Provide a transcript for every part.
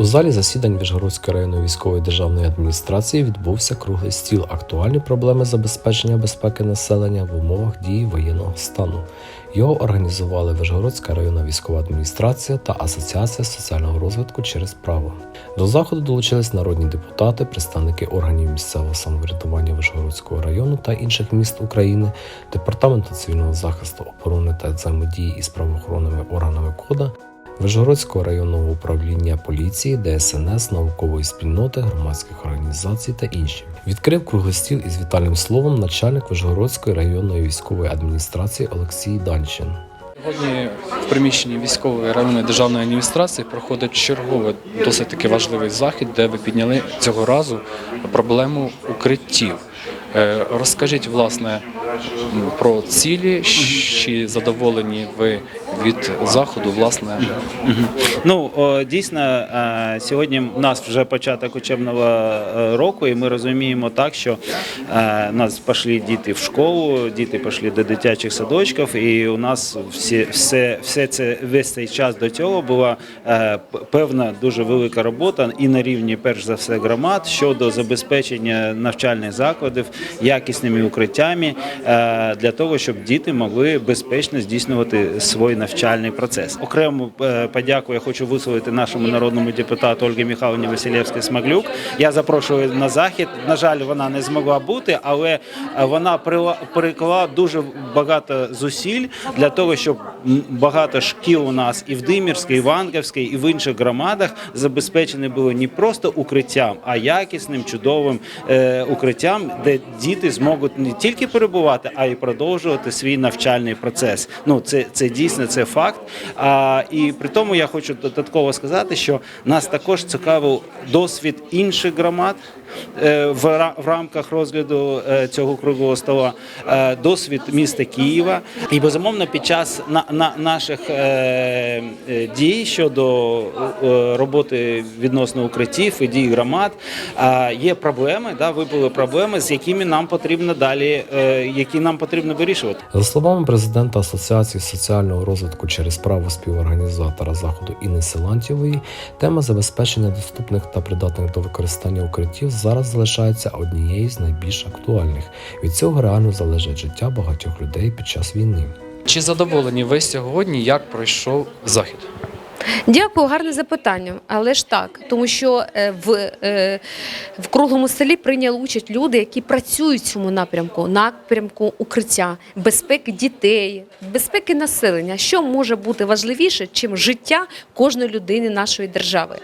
У залі засідань Вішгородської районної військової державної адміністрації відбувся круглий стіл актуальні проблеми забезпечення безпеки населення в умовах дії воєнного стану. Його організували Вишгородська районна військова адміністрація та Асоціація соціального розвитку через право. До заходу долучились народні депутати, представники органів місцевого самоврядування Вишгородського району та інших міст України, департаменту цивільного захисту, оборони та взаємодії із правоохоронними органами кода. Вишгородського районного управління поліції, ДСНС, наукової спільноти, громадських організацій та інші. Відкрив круглий стіл із вітальним словом начальник Вишгородської районної військової адміністрації Олексій Данчин. Сьогодні в приміщенні військової районної державної адміністрації проходить черговий досить таки важливий захід, де ви підняли цього разу проблему укриттів. Е, Розкажіть власне про цілі, чи задоволені ви від заходу, власне, Ну дійсно, е, сьогодні у нас вже початок учебного е, року, і ми розуміємо так, що нас пішли діти в школу, діти пішли до дитячих садочків, і у нас всі, все, все це весь цей час до цього була певна дуже велика робота і на рівні, перш за все, громад щодо забезпечення навчальних закладів якісними укриттями е, для того, щоб діти могли безпечно здійснювати свій навчальний процес. Окрему е, подяку я хочу висловити нашому народному депутату Ольгі Михайловні Василєвській Смаглюк. Я запрошую на захід. На жаль, вона не змогла бути, але вона приклала дуже багато зусиль для того, щоб багато шкіл у нас і в Димірській, і в Ангівській, і в інших громадах забезпечені були не просто укриттям, а якісним, чудовим е, укриттям, де діти зможуть не тільки перебувати, а й продовжувати свій навчальний процес. Ну це, це дійсно це факт. А, і при тому я хочу додатково сказати, що нас також цікавив досвід інших громад. Е, В, в рамках розгляду е, цього круглого стола е, досвід міста Києва і безумовно під час на, на наших дій щодо роботи відносно укриттів і дій громад є проблеми. Да, випали проблеми, з якими нам потрібно далі, які нам потрібно вирішувати. За словами президента Асоціації соціального розвитку через право співорганізатора заходу Інни Силантьєвої, тема забезпечення доступних та придатних до використання укриттів зараз залишається однією з найбільш актуальних. Від цього реально залежить життя багатьох людей під час війни. чи задоволені ви сьогодні, як пройшов захід? Дякую, гарне запитання. Але ж так, тому що е, в, е, в круглому селі прийняли участь люди, які працюють в цьому напрямку, напрямку укриття, безпеки дітей, безпеки населення. Що може бути важливіше, чим життя кожної людини нашої держави?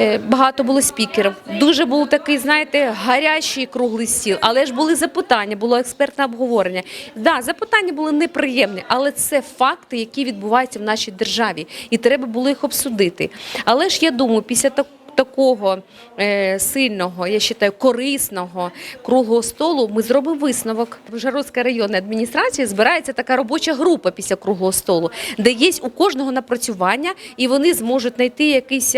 Е, Багато було спікерів. Дуже був такий, знаєте, гарячий круглий стіл, але ж були запитання, було експертне обговорення. Да, запитання були неприємні, але це факти, які відбуваються в нашій державі, і треба було їх обсудити. Але ж я думаю, після так. Такого е, сильного, я вважаю, корисного круглого столу ми зробимо висновок. В Жаровській районній адміністрації збирається така робоча група після круглого столу, де є у кожного напрацювання, і вони зможуть знайти якийсь,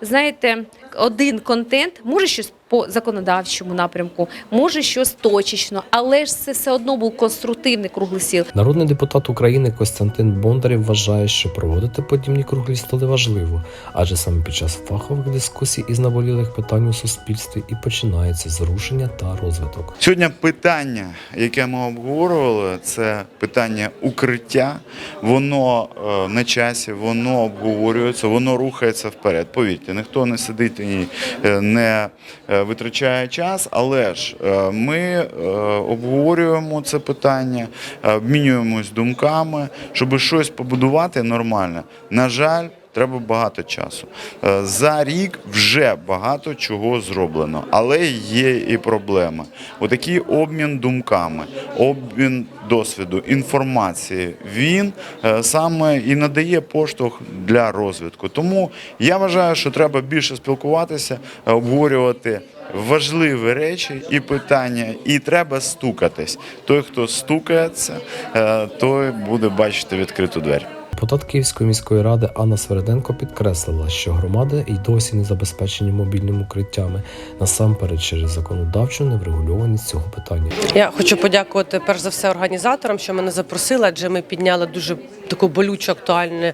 знаєте, один контент, може щось по законодавчому напрямку, може щось точечно, але ж це все одно був конструктивний круглий стіл. Народний депутат України Костянтин Бондарєв вважає, що проводити подібні круглі столи важливо, адже саме під час фахових дискусій із наболілих питань у суспільстві і починається зрушення та розвиток. Сьогодні питання, яке ми обговорювали, це питання укриття. Воно е, на часі, воно обговорюється, воно рухається вперед. Повірте, ніхто не сидить і е, не е, витрачає час, але ж е, ми е, обговорюємо це питання, е, обмінюємось думками, щоб щось побудувати нормально. На жаль. Треба багато часу. Е, За рік вже багато чого зроблено, але є і проблеми. Отакий обмін думками, обмін досвіду, інформації. Він е, саме і надає поштовх для розвитку. Тому я вважаю, що треба більше спілкуватися, обговорювати. Важливі речі і питання, і треба стукатись. Той, хто стукається, е, той буде бачити відкриту двері. Депутат Київської міської ради Анна Свереденко підкреслила, що громади й досі не забезпечені мобільними укриттями насамперед через законодавчу неврегульованість цього питання. Я хочу подякувати перш за все організаторам, що мене запросили, адже ми підняли дуже таку болючу актуальну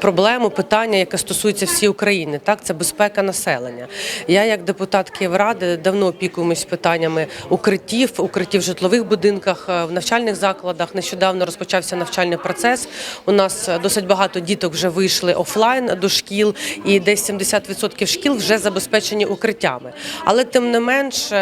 проблему, питання, яке стосується всієї України. Так, це безпека населення. Я, як депутат Київради, давно опікуємось питаннями укриттів, укриттів в житлових будинках, е, в навчальних закладах. Нещодавно розпочався навчальний процес. У нас досить багато діток вже вийшли офлайн до шкіл, і десь 70% шкіл вже забезпечені укриттями. Але тим не менш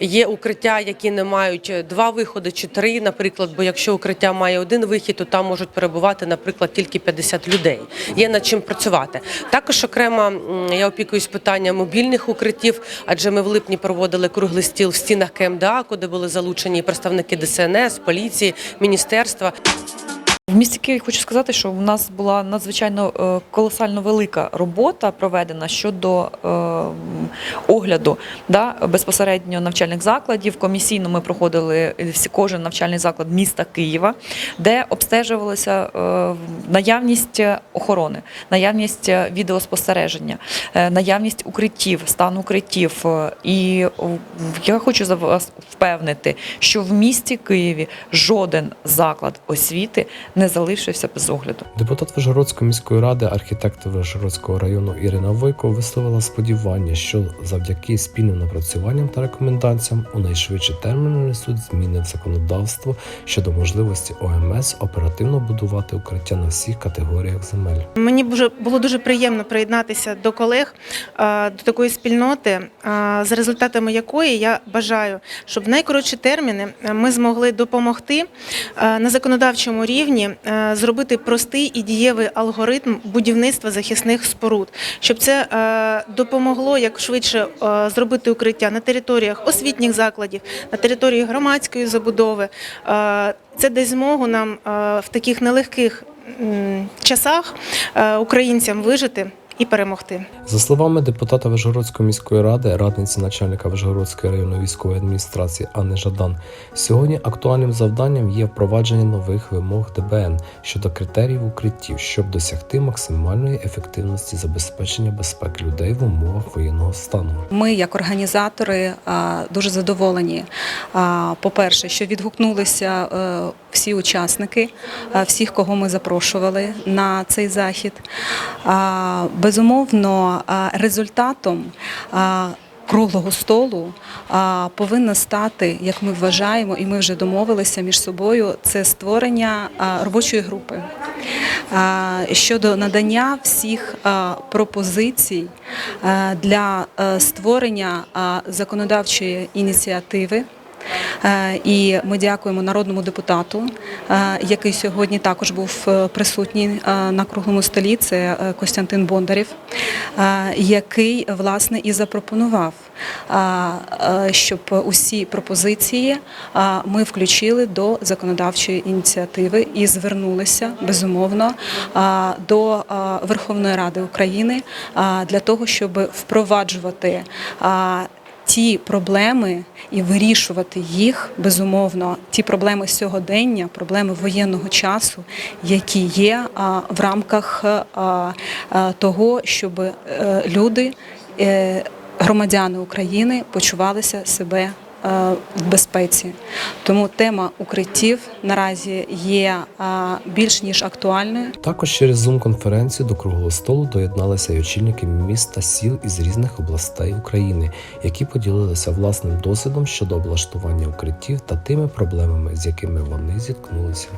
є укриття, які не мають два виходи чи три, наприклад. Бо якщо укриття має один вихід, то там можуть перебувати, наприклад, тільки 50 людей. Є над чим працювати. Також окремо я опікуюсь питанням мобільних укриттів, адже ми в липні проводили круглий стіл в стінах КМДА, куди були залучені представники ДСНС, поліції, міністерства. В місті Києві хочу сказати, що в нас була надзвичайно е, колосально велика робота проведена щодо е, огляду да, безпосередньо навчальних закладів. Комісійно ми проходили всі- кожен навчальний заклад міста Києва, де обстежувалася е, наявність охорони, наявність е, відеоспостереження, е, наявність укриттів, стан укриттів. Е, І е, я хочу за вас впевнити, що в місті Києві жоден заклад освіти не залишився без огляду. Депутат Вишгородської міської ради, архітектор Вишгородського району Ірина Войко висловила сподівання, що завдяки спільним напрацюванням та рекомендаціям у найшвидші терміни внесуть зміни в законодавство щодо можливості ОМС оперативно будувати укриття на всіх категоріях земель. Мені дуже було дуже приємно приєднатися до колег до такої спільноти, за результатами якої я бажаю, щоб в найкоротші терміни ми змогли допомогти на законодавчому рівні е, зробити простий і дієвий алгоритм будівництва захисних споруд, щоб це е, допомогло як швидше е, зробити укриття на територіях освітніх закладів, на території громадської забудови. Це дасть змогу нам в таких нелегких часах українцям вижити і перемогти. За словами депутата Вишгородської міської ради, радниці начальника Вишгородської районної військової адміністрації Анни Жадан, сьогодні актуальним завданням є впровадження нових вимог ДБН щодо критеріїв укриттів, щоб досягти максимальної ефективності забезпечення безпеки людей в умовах воєнного стану. Ми, як організатори, дуже задоволені. По-перше, що відгукнулися е, всі учасники, всіх, кого ми запрошували на цей захід. Безумовно, результатом. Круглого столу повинна стати, як ми вважаємо, і ми вже домовилися між собою. Це створення робочої групи щодо надання всіх пропозицій для а, створення законодавчої ініціативи. Е, І ми дякуємо народному депутату, е, який сьогодні також був е, присутній на круглому столі. Це Костянтин Бондарів, який власне і запропонував, щоб усі пропозиції ми включили до законодавчої ініціативи і звернулися безумовно до Верховної Ради України для того, щоб впроваджувати. Ті проблеми і вирішувати їх безумовно, ті проблеми сьогодення, проблеми воєнного часу, які є в рамках того, щоб е, люди, е, громадяни України, почувалися себе. Е, В безпеці, тому тема укриттів наразі є більш ніж актуальною. Також через зум-конференцію до круглого столу доєдналися й очільники міст та сіл із різних областей України, які поділилися власним досвідом щодо облаштування укриттів та тими проблемами, з якими вони зіткнулися.